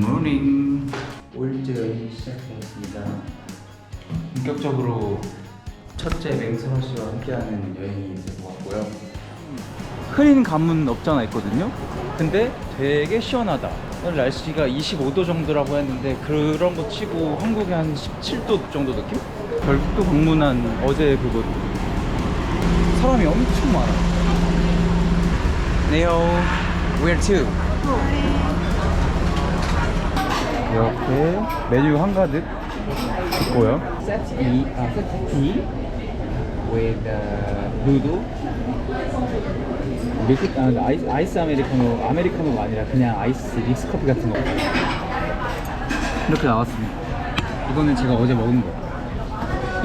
굿모닝 올즈 여행 시작하겠습니다. 본격적으로 첫째 맹세호 씨와 함께하는 여행이 될 것 같고요. 흐린 감은 없잖아 있거든요. 근데 되게 시원하다. 오늘 날씨가 25도 정도라고 했는데 그런 거 치고 한국에 한 17도 정도 느낌? 결국도 방문한 어제 그곳. 사람이 엄청 많아 네요 Where to? 이렇게 메뉴 한가득 있고요. E, 아 D with uh, 누드 밀크 아, 아이스, 아이스 아메리카노 아메리카노가 아니라 그냥 아이스 믹스 커피 같은 거 이렇게 나왔습니다. 이거는 제가 어제 먹은 거.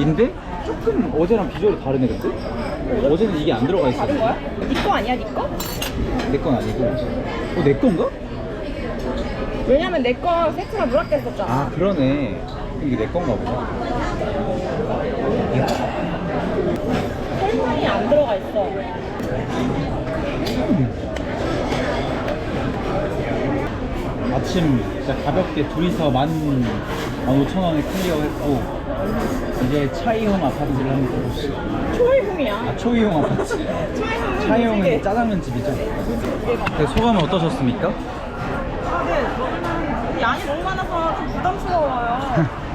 인데 조금 어제랑 비주얼이 다르네 근데 어제는 이게 안 들어가 있었어. 다른 거야? 니거 아니야, 니 거? 내 건 아니고. 어, 내 건가? 왜냐면 내 거 세트가 누락됐었잖아. 아 그러네 이게 내 건가 보다 설탕이 안 들어가 있어. 아침 진짜 가볍게 둘이서 만, 만 오천 원에 클리어 했고 이제 차이홈 아파트를 한번 가보시죠 초이hum이야. 아 초이홈 아파트 초이hum은 차이홈은 짜장면 집이죠 그 소감은 어떠셨습니까? 양이 너무 많아서 좀 부담스러워요.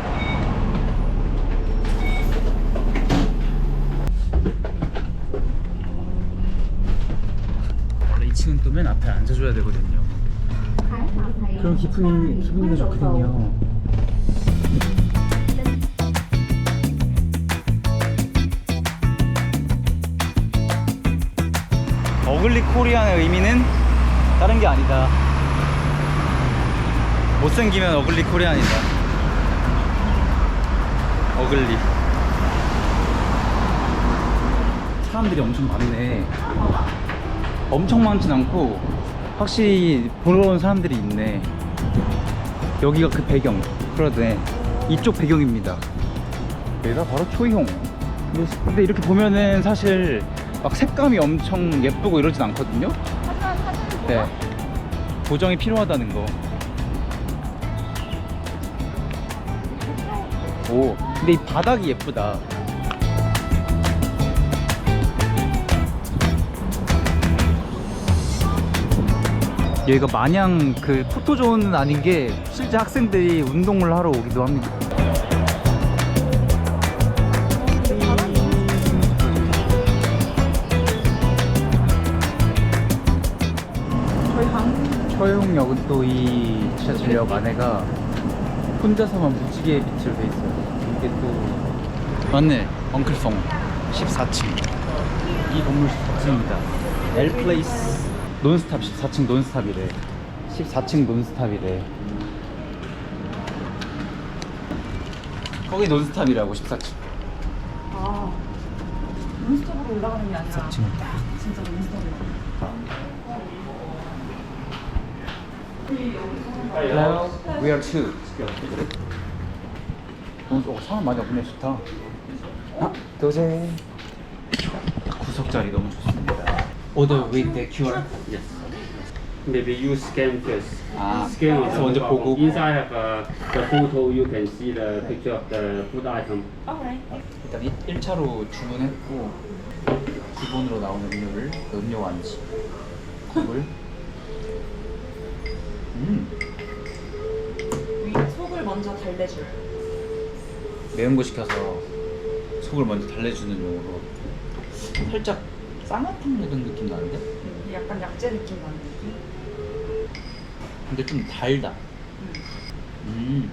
원래 2층은 또 맨 앞에 앉아줘야 되거든요. 그럼 기분이, 기분이 좋거든요. 어글리 코리안의 의미는 다른 게 아니다 못생기면 어글리 코리안이다. 어글리. 사람들이 엄청 많네. 엄청 많진 않고 확실히 보러 온 사람들이 있네. 여기가 그 배경. 그러네. 이쪽 배경입니다. 여기가 바로 초이홍 근데, 근데 이렇게 보면은 사실 막 색감이 엄청 예쁘고 이러진 않거든요? 네. 보정이 필요하다는 거 오, 근데 이 바닥이 예쁘다. 여기가 마냥 그 포토존은 아닌 게 실제 학생들이 운동을 하러 오기도 합니다. 저희 방 처용역은 또 이 지하철역 안에가 혼자서만 무지개 빛으로 돼 있어요. 이게 또 맞네. 엉클송 14층. 이 건물 14층입니다. 엘 플레이스 논스탑 14층 논스탑이래. 14층 논스탑이래. 거기 논스탑이라고 14층. 아, 몬스터로 올라가는 게 아니라 14층. 진짜 몬스터로. Hello, we are two. 어, 어, 사람 많이 없네, 좋다. 아, 도제. 구석 자리 너무 좋습니다. Order with the QR. Yes. Maybe you scan first. 아, Scan 그래서 먼저 보고. Inside have uh, the photo. You can see the picture of the food item. 아, 그래. 일단 1차로 주문했고 기본으로 나오는 음료를 그 음료 완지 컵을 음 위 속을 먼저 달래줄. 매운 거 시켜서 속을 먼저 달래주는 용으로 살짝 쌍화탕 묻은 느낌 나는데 음, 약간 약재 느낌 나는 느낌. 근데 좀 달다 음.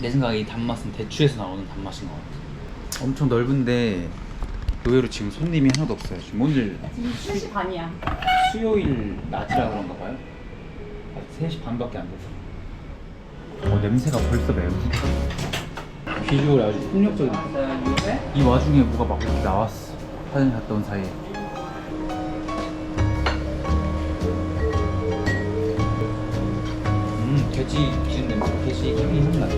내 생각에 이 단맛은 대추에서 나오는 단맛인 것 같아 엄청 넓은데 의외로 지금 손님이 하나도 없어요 지금 오늘 지금 3시 반이야. 수요일 낮이라 그런가 봐요. 아직 3시 반밖에 안 돼서. 어, 냄새가 벌써 매운. 비주얼이 아주 폭력적이다. 이 와중에 뭐가 막 이렇게 나왔어. 사진 갔다 온 사이에. 음, 돼지 기름 냄새, 돼지 향이 확 난다.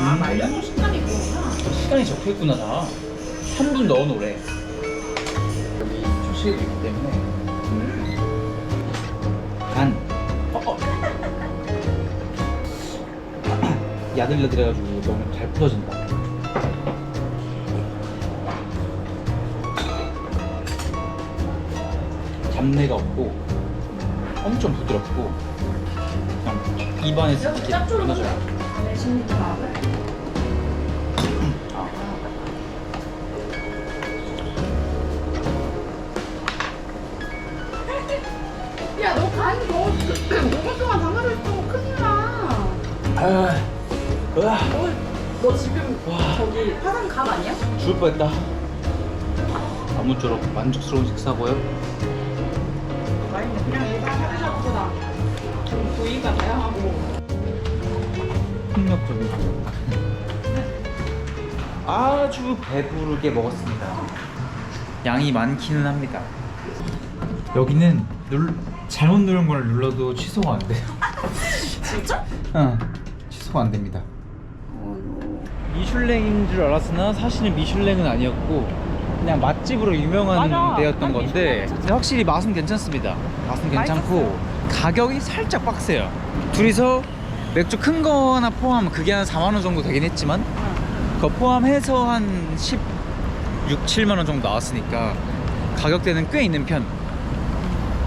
아, 음, 말려놓은 식감이 있구나. 시간이 적혀 있구나 다. 3분 넣어놓으래. 출시되기 때문에 간. 야들야들해가지고 너무 잘 풀어진다. 잡내가 없고 엄청 부드럽고 그냥 입안에서 이렇게 무너져요. 아, 으아, 너, 너 지금 저기 화장 간 아니야? 죽을 뻔했다. 아무쪼록 만족스러운 식사고요. 그냥 일반 샤브샤브보다 좀 부위가 다양하고. 폭력적인. 아주 배부르게 먹었습니다. 양이 많기는 합니다. 여기는 눌 잘못 누른 걸 눌러도 취소가 안 돼요. 진짜? 응, 취소가 안 됩니다. 미슐랭인 줄 알았으나 사실은 미슐랭은 아니었고 그냥 맛집으로 유명한 맞아. 데였던 난 건데 확실히 맛은 괜찮습니다. 맛은 괜찮고 가격이 살짝 빡세요. 둘이서 맥주 큰 거 하나 포함 그게 한 4만 원 정도 되긴 했지만 그거 포함해서 한 16, 7만 원 정도 나왔으니까 가격대는 꽤 있는 편.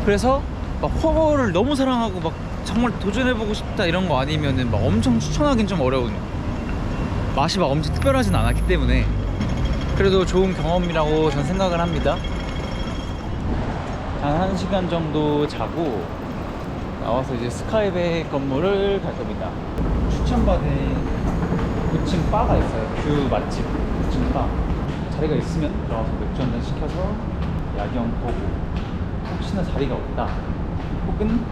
그래서 막 허거를 너무 사랑하고 막 정말 도전해보고 싶다 이런 거 아니면은 막 엄청 추천하긴 좀 어려운 맛이 막 엄청 특별하진 않았기 때문에 그래도 좋은 경험이라고 전 생각을 합니다. 한 1시간 정도 자고 나와서 이제 스카이백 건물을 갈 겁니다. 추천받은 9층 바가 있어요. 그 맛집 9층 바. 자리가 있으면 들어가서 맥주 한잔 시켜서 야경 보고 혹시나 자리가 없다 혹은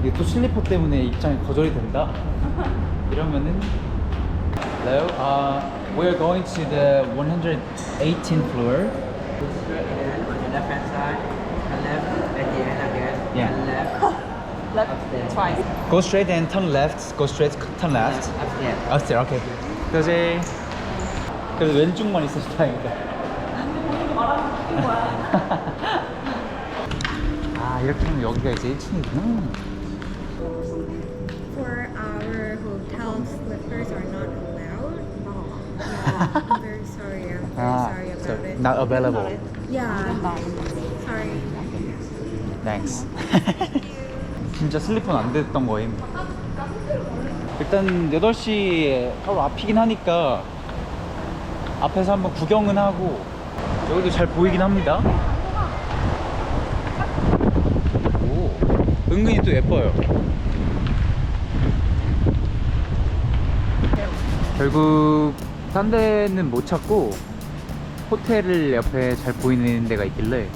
이게 또 슬리퍼 때문에 입장이 거절이 된다 이러면은 Hello, uh, we're going to the 118th floor. straight ahead on the left hand side, and left at the end again, Yeah. and left, Left, upstairs. twice. Go straight and turn left. Go straight, turn left. upstairs. upstairs. Okay. 그지. 그래도 왼쪽만 있어서 다행이다. 아 이렇게 하면 여기가 이제 1층이구나. For our hotel, slippers are not allowed. Yeah, I'm very sorry. I'm very 아, sorry about so it. not available. Yeah, sorry. Thanks. 진짜 슬리퍼는 안 됐던 거임. 일단 8시 바로 앞이긴 하니까 앞에서 한번 구경은 하고 여기도 잘 보이긴 합니다. 오, 은근히 또 예뻐요. 결국 딴 데는 못 찾고 호텔을 옆에 잘 보이는 데가 있길래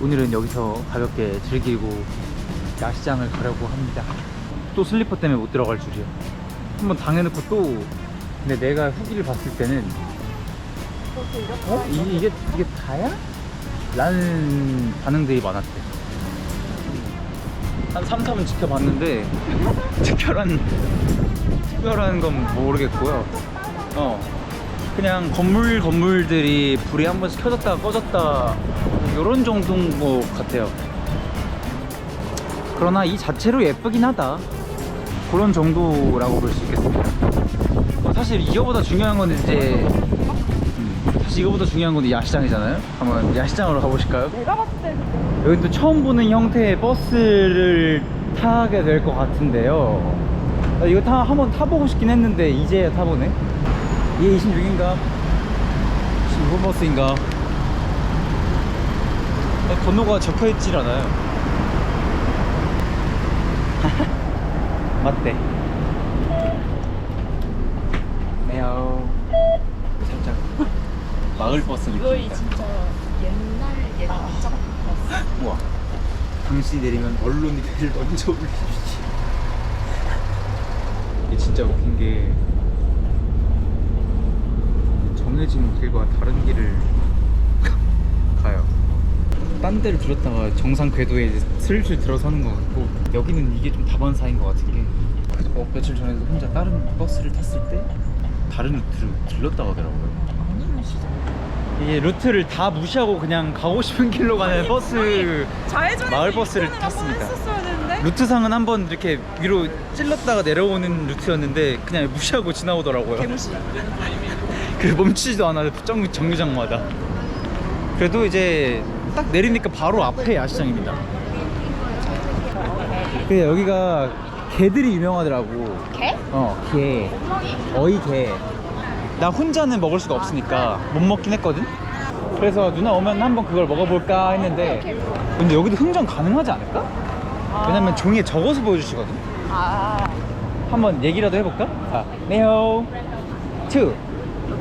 오늘은 여기서 가볍게 즐기고 야시장을 가려고 합니다. 또 슬리퍼 때문에 못 들어갈 줄이야. 한번 당해놓고 또 근데 내가 후기를 봤을 때는 어? 이, 이게 이게 다야? 라는 반응들이 많았대. 한 3, 4분 지켜봤는데 특별한 특별한 건 모르겠고요. 어. 그냥 건물 건물들이 불이 한 번씩 켜졌다 꺼졌다 이런 정도인 것 같아요. 그러나 이 자체로 예쁘긴 하다. 그런 정도라고 볼 수 있겠습니다. 어, 사실 이거보다 중요한 건 이제 음, 사실 이거보다 중요한 건 야시장이잖아요. 한번 야시장으로 가보실까요? 내가 봤을 때 여기 또 처음 보는 형태의 버스를 타게 될 것 같은데요. 아, 이거 타 한번 타보고 싶긴 했는데 이제야 타보네. 이게 26인가? 25번 버스인가? 아, 번호가 적혀 있질 않아요. 맞대. 네요. 살짝 마을 버스 느낌이다. 진짜 옛날 옛적 우와. 당시 내리면 언론이 배를 먼저 올려주지. 이게 진짜 웃긴 게 정해진 길과 다른 길을 가요. 딴 데를 들었다가 정상 궤도에 슬슬 들어서는 것 같고 여기는 이게 좀 다반사인 것 같은 게 어, 며칠 전에도 혼자 다른 버스를 탔을 때 다른 루트로 들렀다 가더라고요. 이이 루트를 다 무시하고 그냥 가고 싶은 길로 가는 버스 좌회전에 마을 버스를 탔습니다. 했었어야 되는데. 루트상은 한번 이렇게 위로 찔렀다가 내려오는 루트였는데 그냥 무시하고 지나오더라고요. 개무시. 그 멈추지도 않아요. 정, 정류장마다. 그래도 이제 딱 내리니까 바로 앞에 야시장입니다. 근데 여기가 개들이 유명하더라고. 개? 어, 개. 어이 개. 나 혼자는 먹을 수가 없으니까 못 먹긴 했거든. 그래서 누나 오면 한번 그걸 먹어볼까 했는데 근데 여기도 흥정 가능하지 않을까? 왜냐면 종이에 적어서 보여주시거든. 아. 한번 얘기라도 해볼까? 아.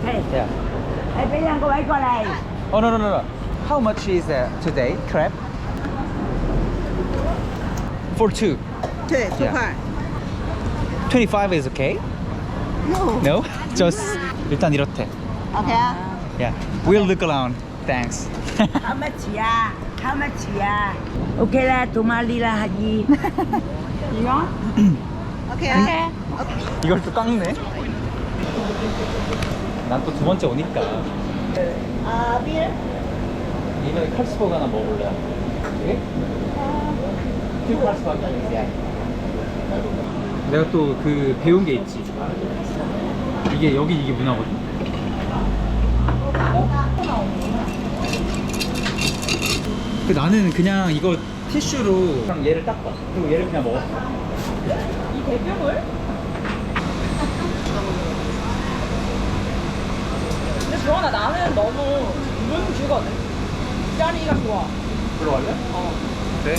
Okay. Yeah. Ê, Nhân cô ấy qua đây. Oh no no no no. How much is uh, today crab? For two. 네, 두 Yeah. 팔. 25 is okay? No. No? Just 일단 이렇대. 오케이. Yeah. We'll look around. Thanks. How much ya? How much ya? Okay tụi mà đi là gì? 오케이. 오케이. 이걸 또 깎네. 난 또 두 번째 오니까. 아, 빌. 이번에 칼스버거 하나 먹어볼래? 예? two 칼스버거. Yeah. 내가 또 그 배운 게 있지. 이게 여기 이게 문화거든. 그 나는 그냥 이거 티슈로 그냥 얘를 닦아. 그리고 얘를 그냥 먹었어. 이 대병을? 근데 주원아 나는 너무 문주거든. 자리가 좋아. 불러 갈래? 어. 그래?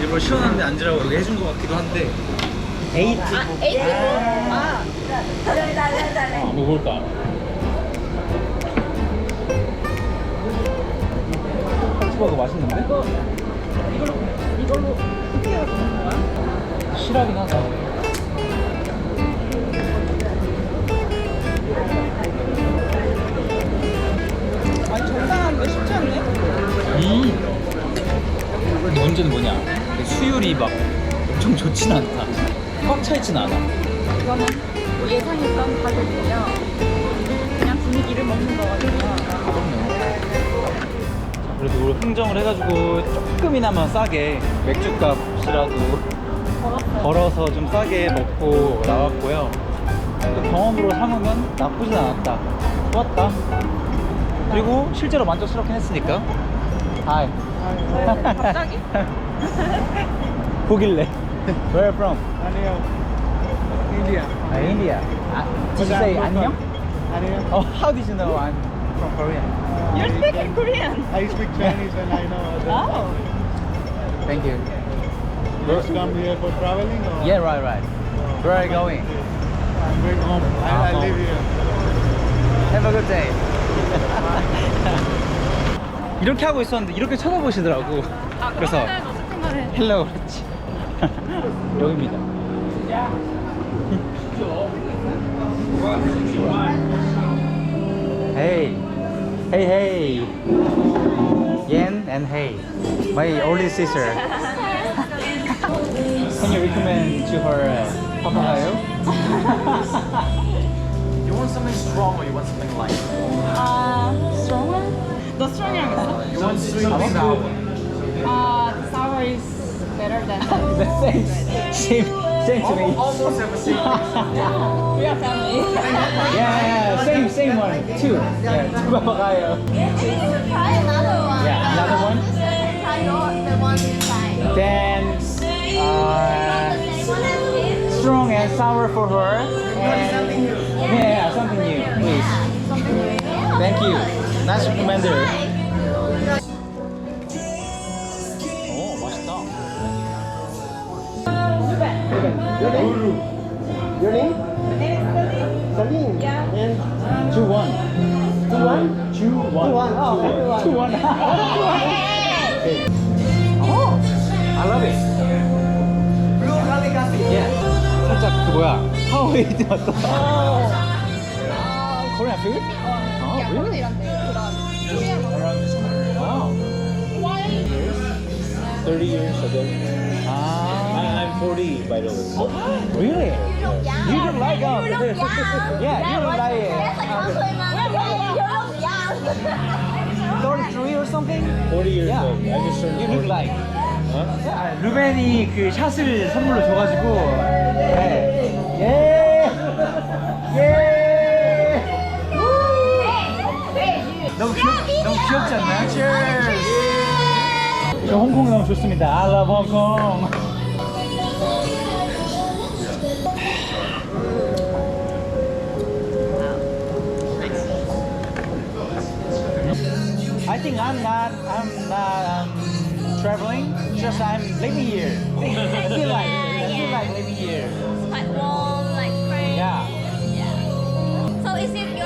일부러 시원한데 앉으라고 여기 해준 것 같기도 한데. 에이트. 에이티브? 아, 볼까? 칼치버거 맛있는데? 이걸로 이걸로 쿠키를 먹는 거야? 실하긴 하다. 아니 정상한데 쉽지 않네. 음. 근데 문제는 뭐냐? 수율이 막 엄청 좋진 않다. 꽉 차있진 않아. 이거는 뭐 예상했던 가격이고요. 그냥 분위기를 먹는 거거든요. 그래도 우리 흥정을 해가지고 조금이나마 싸게 맥주값이라도 걸어서 좀 싸게 먹고 나왔고요. 또 경험으로 삼으면 나쁘진 않았다. 좋았다. 그리고 실제로 만족스럽긴 했으니까. 하이. 갑자기? 보길래. Where from? Anil. India. 아, India. 아, did you say 안녕? Anil. Oh, how did you know I'm from Korea? You're speaking Korean. I speak Chinese and I know other. Oh. Thank you. You just come here for traveling or? Yeah, right, right. Where are you going? I'm going home. I, Ah, I live here. Have a good day. 이렇게 하고 있었는데 이렇게 쳐다보시더라고. 그래서 헬로 그랬지. 여기입니다. Hey, hey, hey. Yen and Hey, my only sister. Can you recommend to her uh, papagayo? you want something strong or you want something light? Uh, stronger? The stronger. Uh, you want sweet or sour? Uh, sour is better than the. Same same to me. Almost have the same. we are family. Yeah, yeah, same, same one. Two. Yeah, two papagayo. Try another one. Yeah, another one. Try your, the one inside. Then, uh, strong and sour for her. And, yeah, yeah, something new, please. Thank you. Nice recommender. Your name? Salim. Yeah. And Two one. two one? Two one. Two one. Oh, everyone. Two one. okay. Oh, I love it. Blue Kalikasi. Yeah. 살짝 그 뭐야 하와이드 맛도. Korean food? Oh, really? 이런데 그런 코리안 Wow. 30 years ago. Ah. I'm 40 by the way. Oh, really? You don't like us? yeah, you don't like it. 33 or something? 40 years Yeah. old. I just turned You look 40. like. Huh? 아, 루벤이 그 샷을 선물로 줘가지고. 네. 예. 예. 너무 귀엽, 너무 귀엽지 않나요? Cheers. 저 홍콩 너무 좋습니다. I love 홍콩. I think I'm not, I'm not um, traveling, just I'm living here. I feel like, I feel like living here. Quite warm, like spring. Yeah, Yeah. So is it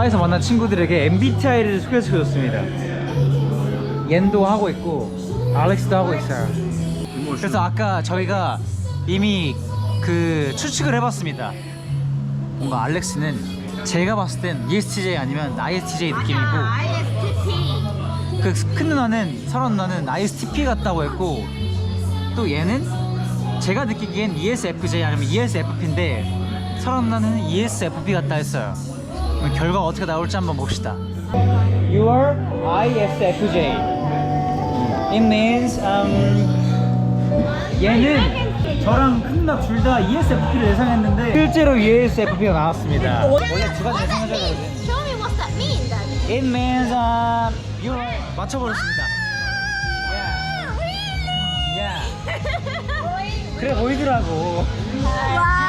바에서 만난 친구들에게 MBTI를 소개시켜줬습니다. 옌도 하고 있고 알렉스도 하고 있어요. 그래서 아까 저희가 이미 그 추측을 해봤습니다. 뭔가 알렉스는 제가 봤을 땐 ESTJ 아니면 ISTJ 느낌이고. 그 큰 누나는 설원 누나는 ISTP 같다고 했고 또 얘는 제가 느끼기엔 ESFJ 아니면 ESFP인데 설원 누나는 ESFP 같다 했어요. 결과가 어떻게 나올지 한번 봅시다. You are ISFJ. It means um, 얘는 저랑 큰 누나 둘다 E ESFP를 예상했는데 실제로 ESFP가 나왔습니다. 원래 두 가지 예상하셔야 되거든요. Show me what's that mean then. It means um, you are 맞춰버렸습니다. Yeah. Yeah. 그래 보이더라고. wow.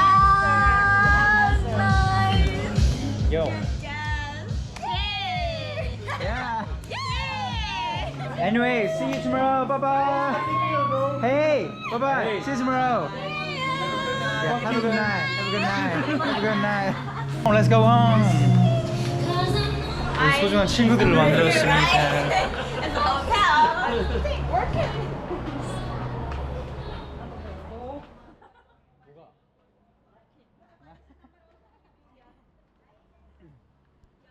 Yay. Yeah. Anyway, see you tomorrow. Bye bye. Hey, bye bye. See you tomorrow. Yeah, have a good night. Have a good night. Have a good night. Let's go home. 소중한 친구들을 만들었습니다.